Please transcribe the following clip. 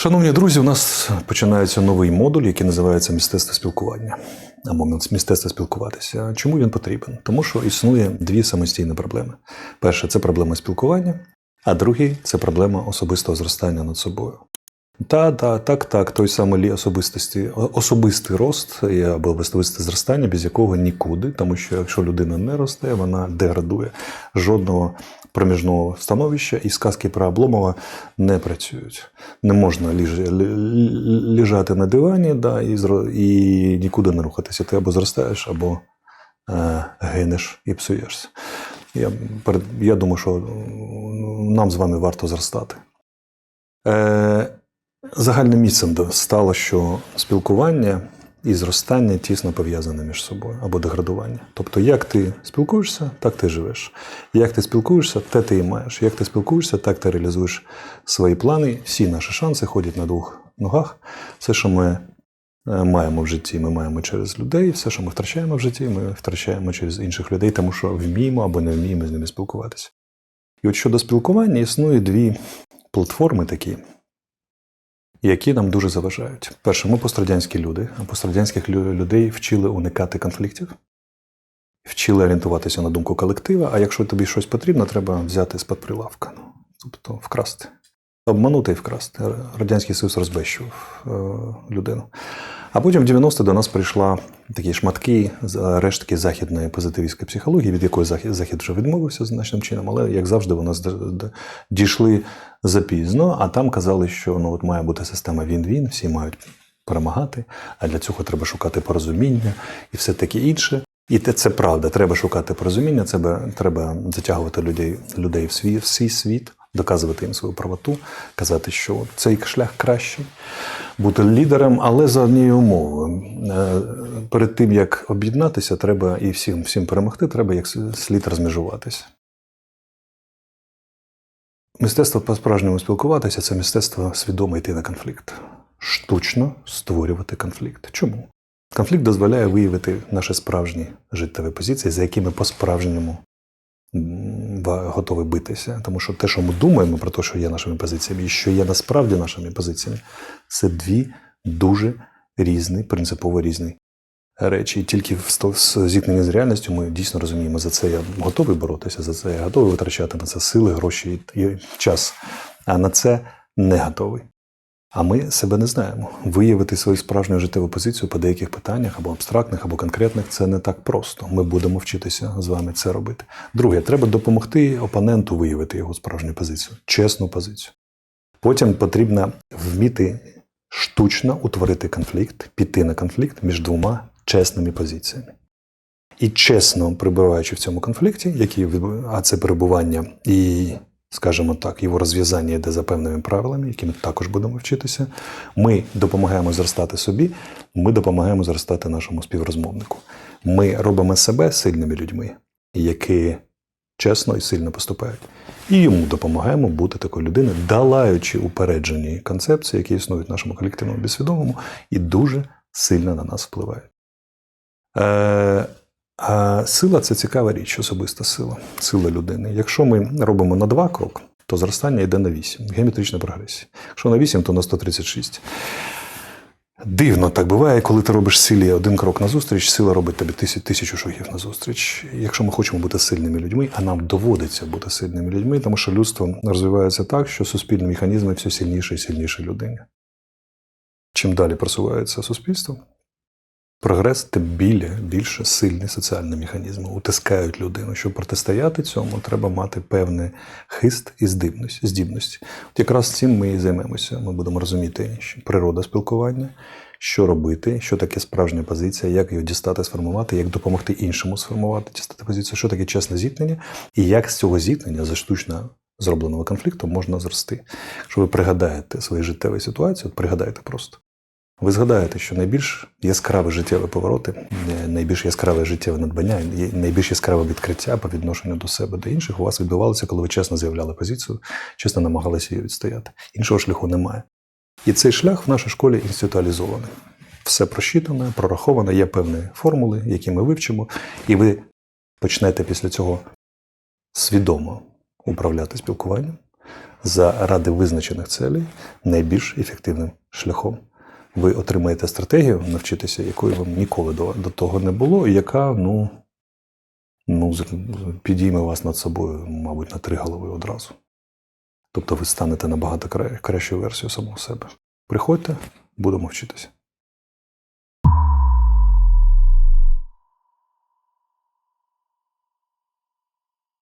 Шановні друзі, у нас починається новий модуль, який називається мистецтво спілкування або мистецтво спілкуватися. Чому він потрібен? Тому що існує дві самостійні проблеми: перше це проблема спілкування, а другий це проблема особистого зростання над собою. Та, та, так, так, той самий особистості, особистий рост або особисте зростання, без якого нікуди, тому що якщо людина не росте, вона деградує. Жодного проміжного становища і сказки про Обломова не працюють. Не можна лежати на дивані да, і, і нікуди не рухатися. Ти або зростаєш, або е, гинеш і псуєшся. Я, я думаю, що нам з вами варто зростати. Е, Загальним місцем стало, що спілкування і зростання тісно пов'язане між собою або деградування. Тобто, як ти спілкуєшся, так ти живеш. Як ти спілкуєшся, те ти і маєш. Як ти спілкуєшся, так ти реалізуєш свої плани. Всі наші шанси ходять на двох ногах. Все, що ми е, маємо в житті, ми маємо через людей. Все, що ми втрачаємо в житті, ми втрачаємо через інших людей, тому що вміємо або не вміємо з ними спілкуватися. І от щодо спілкування існує дві платформи такі, які нам дуже заважають. Перше, ми пострадянські люди, а пострадянських людей вчили уникати конфліктів, вчили орієнтуватися на думку колектива, а якщо тобі щось потрібно, треба взяти з-під прилавка. Ну, тобто вкрасти. Обманути і вкрасти. Радянський Союз розбещував е, людину. А потім в 90 до нас прийшла такі шматки з- рештки західної позитивістської психології, від якої захід, вже відмовився значним чином, але як завжди, д- дійшли запізно, а там казали, що ну от має бути система він-він, всі мають перемагати, а для цього треба шукати порозуміння і все таке інше. І це правда. Треба шукати порозуміння, треба, треба затягувати людей, людей в свій, в свій світ, доказувати їм свою правоту, казати, що цей шлях кращий, бути лідером, але за однією умовою. Е, Перед тим як об'єднатися, треба і всім, всім перемогти, треба як слід розмежуватися. Мистецтво по-справжньому спілкуватися це мистецтво свідомо йти на конфлікт, штучно створювати конфлікт. Чому? Конфлікт дозволяє виявити наші справжні життєві позиції, за якими по-справжньому готові битися. Тому що те, що ми думаємо про те, що є нашими позиціями, і що є насправді нашими позиціями, це дві дуже різні, принципово різні речі. І тільки в сто- з реальністю ми дійсно розуміємо, за це я готовий боротися, за це я готовий витрачати на це сили, гроші і час. А на це не готовий. А ми себе не знаємо. Виявити свою справжню життєву позицію по деяких питаннях або абстрактних, або конкретних це не так просто. Ми будемо вчитися з вами це робити. Друге, треба допомогти опоненту виявити його справжню позицію, чесну позицію. Потім потрібно вміти штучно утворити конфлікт, піти на конфлікт між двома чесними позиціями. І чесно перебуваючи в цьому конфлікті, який а це перебування і, скажімо так, його розв'язання йде за певними правилами, які ми також будемо вчитися. Ми допомагаємо зростати собі, ми допомагаємо зростати нашому співрозмовнику. Ми робимо себе сильними людьми, які чесно і сильно поступають. І йому допомагаємо бути такою людиною, долаючи упереджені концепції, які існують в нашому колективному безсвідомому, і дуже сильно на нас впливають. Е, а сила це цікава річ, особиста сила, сила людини. Якщо ми робимо на два крок, то зростання йде на 8. Геометрична прогресія. Якщо на 8, то на 136. Дивно так буває, коли ти робиш силі один крок назустріч, сила робить тобі тисяч, тисячу шагів назустріч. Якщо ми хочемо бути сильними людьми, а нам доводиться бути сильними людьми, тому що людство розвивається так, що суспільні механізми все сильніше і сильніше людини. Чим далі просувається суспільство, прогрес, тим білі, більше сильні соціальні механізми утискають людину. Щоб протистояти цьому, треба мати певний хист і здібність. здібності. От якраз цим ми і займемося. Ми будемо розуміти що природа спілкування, що робити, що таке справжня позиція, як її дістати, сформувати, як допомогти іншому сформувати, дістати позицію, що таке чесне зіткнення, і як з цього зіткнення за штучно зробленого конфлікту можна зрости. Якщо ви пригадаєте свої життєві ситуації, от пригадайте просто. Ви згадаєте, що найбільш яскраві життєві повороти, е, найбільш яскраве життєве надбання, найбільш яскраве відкриття по відношенню до себе до інших у вас відбувалося, коли ви чесно заявляли позицію, чесно намагалися її відстояти. Іншого шляху немає. І цей шлях в нашій школі інституалізований. Все просчитане, прораховане, є певні формули, які ми вивчимо, і ви почнете після цього свідомо управляти спілкуванням, заради визначених целей найбільш ефективним шляхом. Ви отримаєте стратегію навчитися, якої вам ніколи до, до того не було, і яка ну, ну, підійме вас над собою, мабуть, на три голови одразу. Тобто ви станете набагато кращою версією самого себе. Приходьте, будемо вчитися.